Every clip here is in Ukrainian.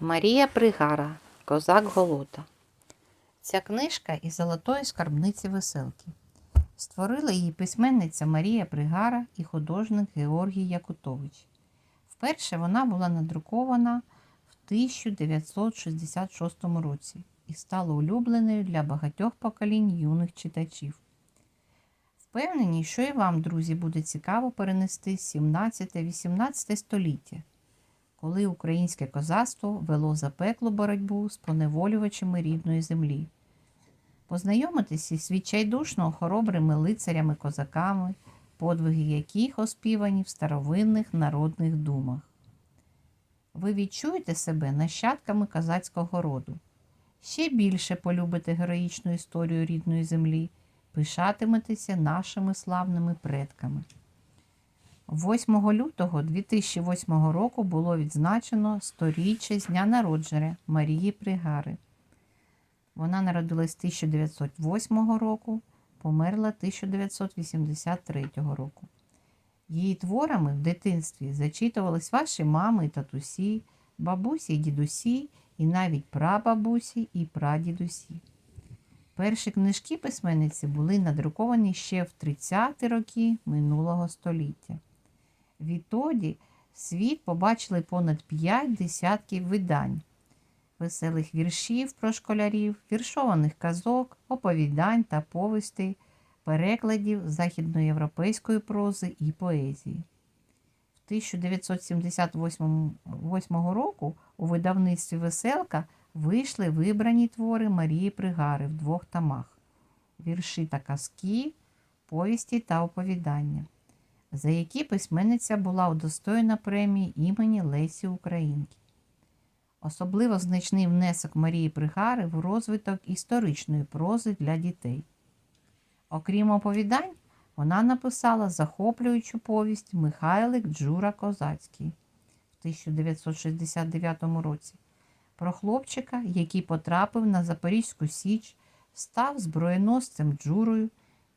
Марія Пригара, Козак Голота. Ця книжка із золотої скарбниці веселки. Створила її письменниця Марія Пригара і художник Георгій Якутович. Вперше вона була надрукована в 1966 році і стала улюбленою для багатьох поколінь юних читачів. Впевнені, що і вам, друзі, буде цікаво перенести 17-18 століття, коли українське козацтво вело запеклу боротьбу з поневолювачами рідної землі. Познайомитися із відчайдушно хоробрими лицарями-козаками, подвиги яких оспівані в старовинних народних думах. Ви відчуєте себе нащадками козацького роду. Ще більше полюбите героїчну історію рідної землі, пишатиметеся нашими славними предками. 8 лютого 2008 року було відзначено сторіччя з дня народження Марії Пригари. Вона народилась 1908 року, померла 1983 року. Її творами в дитинстві зачитувались ваші мами і татусі, бабусі і дідусі, і навіть прабабусі і прадідусі. Перші книжки письменниці були надруковані ще в 30-ті роки минулого століття. Відтоді світ побачили понад 5 десятків видань, веселих віршів про школярів, віршованих казок, оповідань та повістей, перекладів західноєвропейської прози і поезії. В 1978 року у видавництві Веселка вийшли вибрані твори Марії Пригари в двох томах вірші та казки, повісті та оповідання, за які письменниця була удостоєна премії імені Лесі Українки. Особливо значний внесок Марії Пригари в розвиток історичної прози для дітей. Окрім оповідань, вона написала захоплюючу повість Михайлик Джура Козацький в 1969 році про хлопчика, який потрапив на Запорізьку Січ, став зброєносцем Джурою,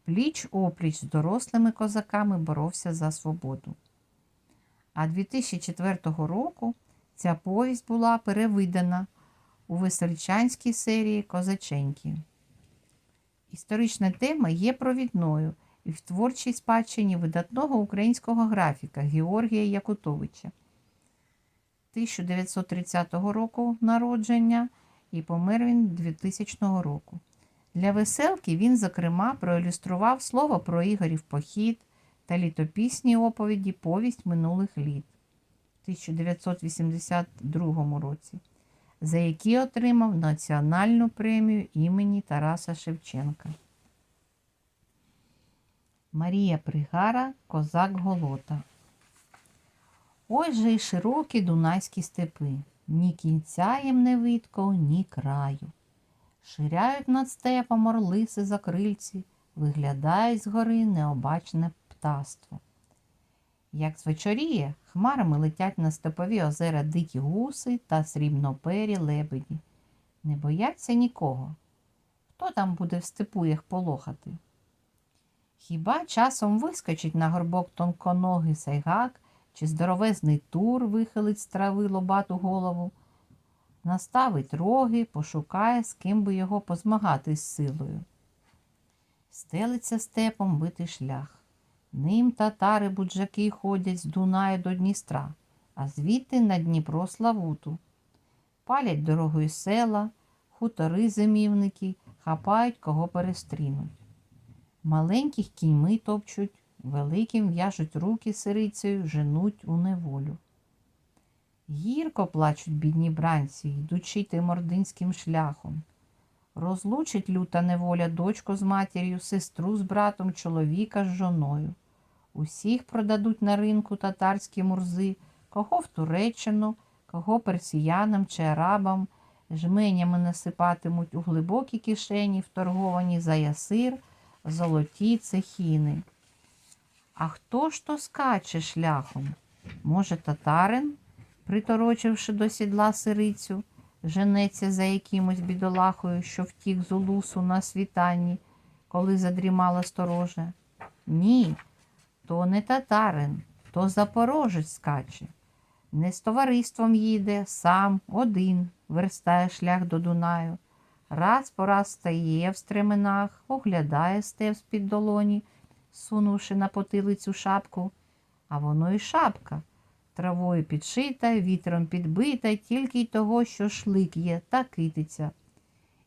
пліч опліч з дорослими козаками боровся за свободу. А 2004 року ця повість була перевидана у весельчанській серії Козаченьки. Історична тема є провідною і в творчій спадщині видатного українського графіка Георгія Якутовича. 1930 року народження і помер він 2000 року. Для веселки він, зокрема, проілюстрував слово про Ігорів похід та літопісні оповіді Повість минулих літ в 1982 році, за які отримав Національну премію імені Тараса Шевченка. Марія Пригара, Козак Голота. Ой же й широкі дунайські степи, ні кінця їм не видко, ні краю. Ширяють над степом орлиси закрильці, виглядають згори необачне птаство. Як звечоріє, хмарами летять на степові озера дикі гуси та срібнопері лебеді. Не бояться нікого. Хто там буде в степу їх полохати? Хіба часом вискочить на горбок тонконогий сайгак чи здоровезний тур вихилить з трави лобату голову, наставить роги, пошукає, з ким би його позмагати з силою. Стелиться степом битий шлях. Ним татари буджаки ходять з Дунаю до Дністра, а звідти на Дніпро Славуту. Палять дорогою села, хутори зимівники, хапають, кого перестрінуть. Маленьких кіньми топчуть, великим в'яжуть руки сирицею, женуть у неволю. Гірко плачуть бідні бранці, йдучи тимординським шляхом. Розлучить люта неволя дочку з матір'ю, сестру з братом, чоловіка з жоною. Усіх продадуть на ринку татарські мурзи, кого в Туреччину, кого персіянам чи арабам, жменями насипатимуть у глибокі кишені, вторговані за ясир, золоті цехіни. А хто ж то скаче шляхом? Може, татарин, приторочивши до сідла сирицю, женеться за якимось бідолахою, що втік з улусу на світанні, коли задрімала сторожа? Ні, то не татарин, то запорожець скаче. Не з товариством їде, сам, один, верстає шлях до Дунаю. Раз по раз стає в стременах, оглядає стев з-під долоні, сунувши на потилицю шапку. А воно і шапка. Травою підшита, вітром підбита, тільки й того, що шлик є, та китиця.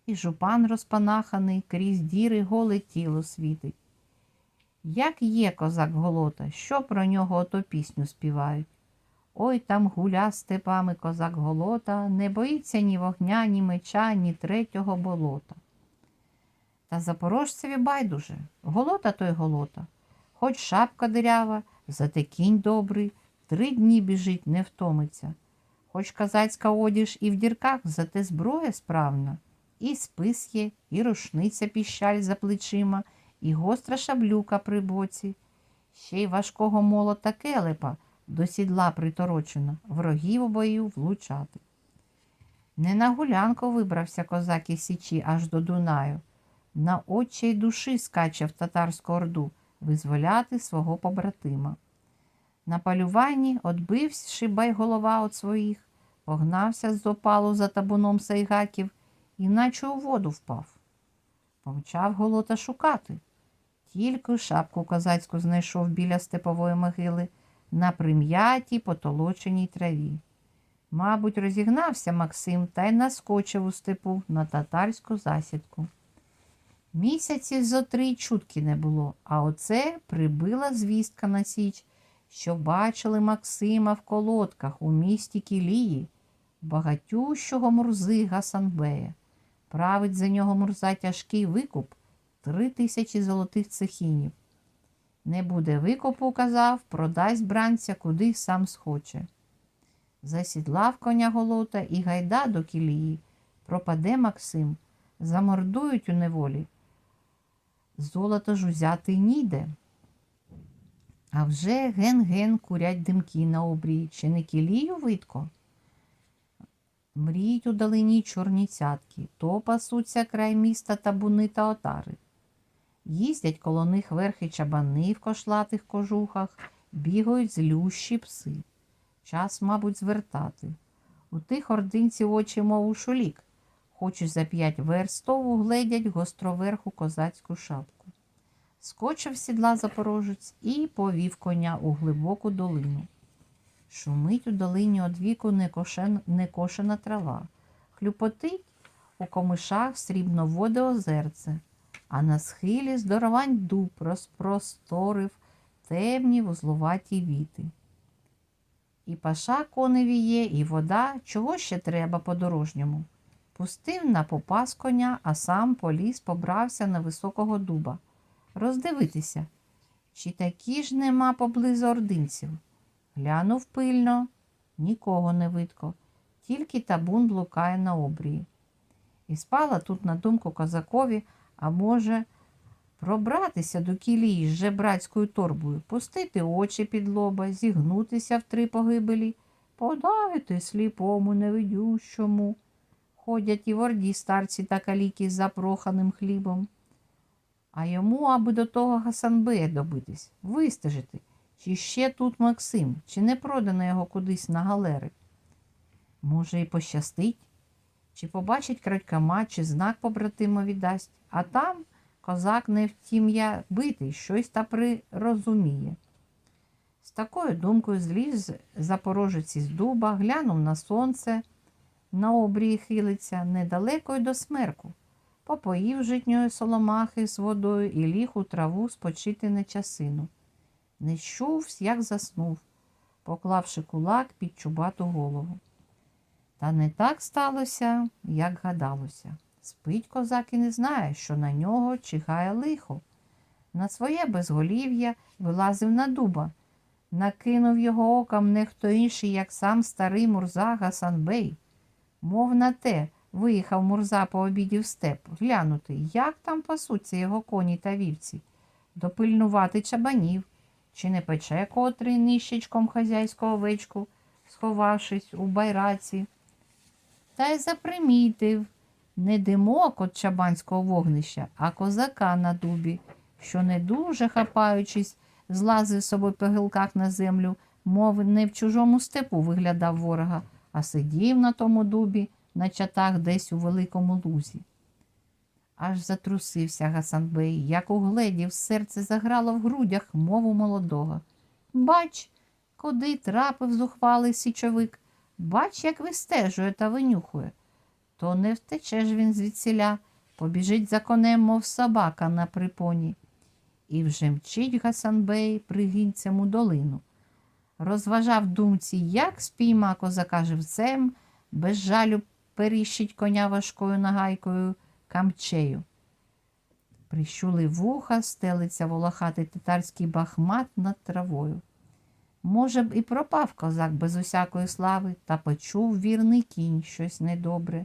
І жупан розпанаханий, крізь діри голе тіло світить. Як є козак голота, що про нього ото пісню співають? Ой там гуля степами козак голота, не боїться ні вогня, ні меча, ні третього болота. Та запорожцеві байдуже, голота той голота, хоч шапка дирява, зате кінь добрий, три дні біжить, не втомиться. Хоч казацька одіж і в дірках, зате зброя справна, і спис є, і рушниця піщаль за плечима, і гостра шаблюка при боці, ще й важкого молота келепа до сідла приторочена, ворогів у бою влучати. Не на гулянку вибрався козак із Січі аж до Дунаю, на очі й душі скаче в татарську орду визволяти свого побратима. На полюванні отбивши голова від своїх, погнався з опалу за табуном сайгаків, іначе у воду впав. Помчав голота шукати. Тільки шапку козацьку знайшов біля степової могили на прим'ятій потолоченій траві. Мабуть, розігнався Максим та й наскочив у степу на татарську засідку. Місяців зо три чутки не було, а оце прибила звістка на січ, що бачили Максима в колодках у місті Кілії, багатющого мурзи Гасанбея. Править за нього мурза тяжкий викуп три тисячі золотих цехінів. Не буде викупу, казав, продасть бранця, куди сам схоче. Засідлав коня голота і гайда до кілії. Пропаде Максим, замордують у неволі. Золото ж узяти ніде. А вже ген-ген курять димки на обрії, чи не кілію видко? Мріють у далині чорні цятки, то пасуться край міста табуни та отари. Їздять коло них верхи чабани в кошлатих кожухах, бігають злющі пси. Час, мабуть, звертати. У тих ординців очі, мов у шолік, хочуть за п'ять верстову гледять гостроверху козацьку шапку. Скочив сідла запорожець і повів коня у глибоку долину. Шумить у долині одвіку некошен, некошена трава, хлюпотить у комишах срібно воде озерце, а на схилі здоровань дуб розпросторив темні вузлуваті віти. І паша коневі є, і вода, чого ще треба по-дорожньому. Пустив на попас коня, а сам поліз побрався на високого дуба. Роздивитися, чи такі ж нема поблизу ординців. Глянув пильно, нікого не видко, тільки табун блукає на обрії. І спала тут на думку козакові, а може, пробратися до кілії з жебрацькою торбою, пустити очі під лоба, зігнутися в три погибелі, подайте сліпому невидющому. Ходять і в орді старці та каліки з запроханим хлібом. А йому, аби до того Гасанбея добитись, вистежити, чи ще тут Максим, чи не продано його кудись на галери. Може, і пощастить, чи побачить крадькама, чи знак побратимові дасть, а там козак не втім'я битий, щось та прирозуміє. З такою думкою зліз запорожець із дуба, глянув на сонце, на обрії хилиться недалеко й до смерку попоїв житньої соломахи з водою і ліг у траву спочити на часину. Не чув, як заснув, поклавши кулак під чубату голову. Та не так сталося, як гадалося. Спить козак і не знає, що на нього чихає лихо. На своє безголів'я вилазив на дуба, накинув його оком не хто інший, як сам старий Мурза Гасанбей. Мов на те, Виїхав Мурза по обіді в степ, глянути, як там пасуться його коні та вівці, допильнувати чабанів, чи не пече котрий нищечком хазяйську овечку, сховавшись у байраці. Та й запримітив. Не димок от чабанського вогнища, а козака на дубі, що, не дуже хапаючись, злазив собою по гілках на землю, мов не в чужому степу виглядав ворога, а сидів на тому дубі, на чатах десь у великому лузі. Аж затрусився Гасанбей, як угледів, серце заграло в грудях мову молодого. Бач, куди трапив зухвалий січовик, бач, як вистежує та винюхує. То не втечеш він звідсіля, побіжить за конем, мов собака на припоні. І вже мчить Гасанбей пригінцям у долину. Розважав думці, як спійма козака живцем, без жалю періщить коня важкою нагайкою камчею. Прищули вуха, стелиться волохатий татарський бахмат над травою. Може б, і пропав козак без усякої слави, та почув вірний кінь щось недобре.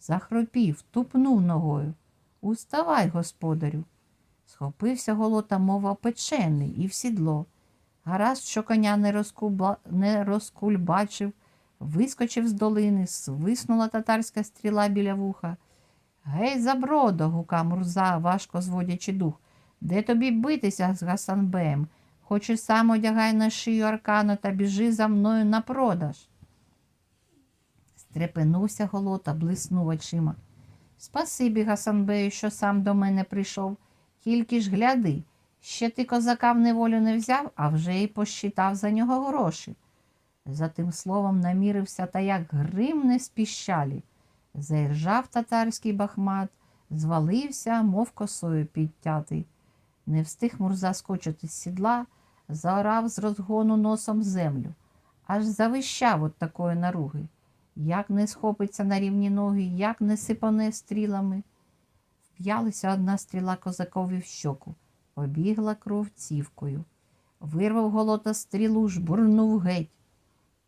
Захропів, тупнув ногою. Уставай, господарю. Схопився голота, мова печений, і в сідло. Гаразд, що коня не, розкуба... не розкульбачив, вискочив з долини, свиснула татарська стріла біля вуха. Гей, забродо, гука Мурза, важко зводячи дух. Де тобі битися з Гасанбеєм? Хочеш сам одягай на шию аркану та біжи за мною на продаж. Стрепенувся голота, блиснув очима. Спасибі, Гасанбею, що сам до мене прийшов. Тільки ж гляди, ще ти козака в неволю не взяв, а вже й посчитав за нього гроші. За тим словом намірився та як гримне з піщалі. Заіржав татарський бахмат, звалився, мов косою підтятий. Не встиг Мурза скочити з сідла, заорав з розгону носом землю, аж завищав от такої наруги. Як не схопиться на рівні ноги, як не сипане стрілами. Вп'ялася одна стріла козакові в щоку, побігла кров цівкою. Вирвав голота стрілу, жбурнув геть.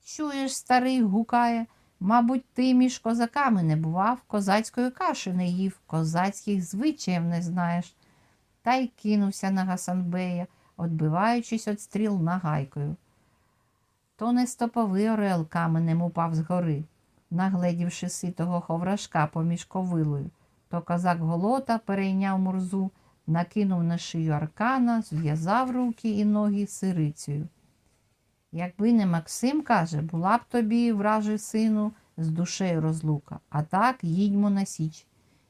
Чуєш, старий, гукає, мабуть, ти між козаками не бував, козацької каші не їв, козацьких звичаїв не знаєш. Та й кинувся на Гасанбея, отбиваючись від стріл нагайкою. То не стоповий орел каменем упав згори, нагледівши ситого ховрашка поміж ковилою, то козак голота перейняв мурзу, накинув на шию аркана, зв'язав руки і ноги сирицею. Якби не Максим, каже, була б тобі, вражий сину, з душею розлука, а так їдьмо на січ.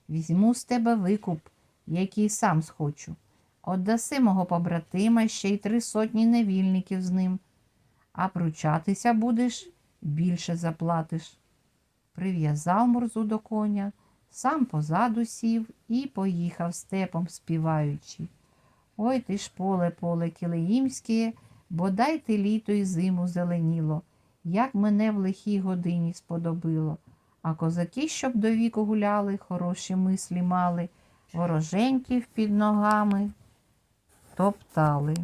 Візьму з тебе викуп, який сам схочу. Отдаси мого побратима ще й три сотні невільників з ним, а пручатися будеш, більше заплатиш. Прив'язав морзу до коня, сам позаду сів і поїхав степом, співаючи. Ой ти ж поле, поле килиїмське, бодай дайте літо і зиму зеленіло, як мене в лихій годині сподобило. А козаки, щоб до віку гуляли, хороші мислі мали, вороженьків під ногами топтали.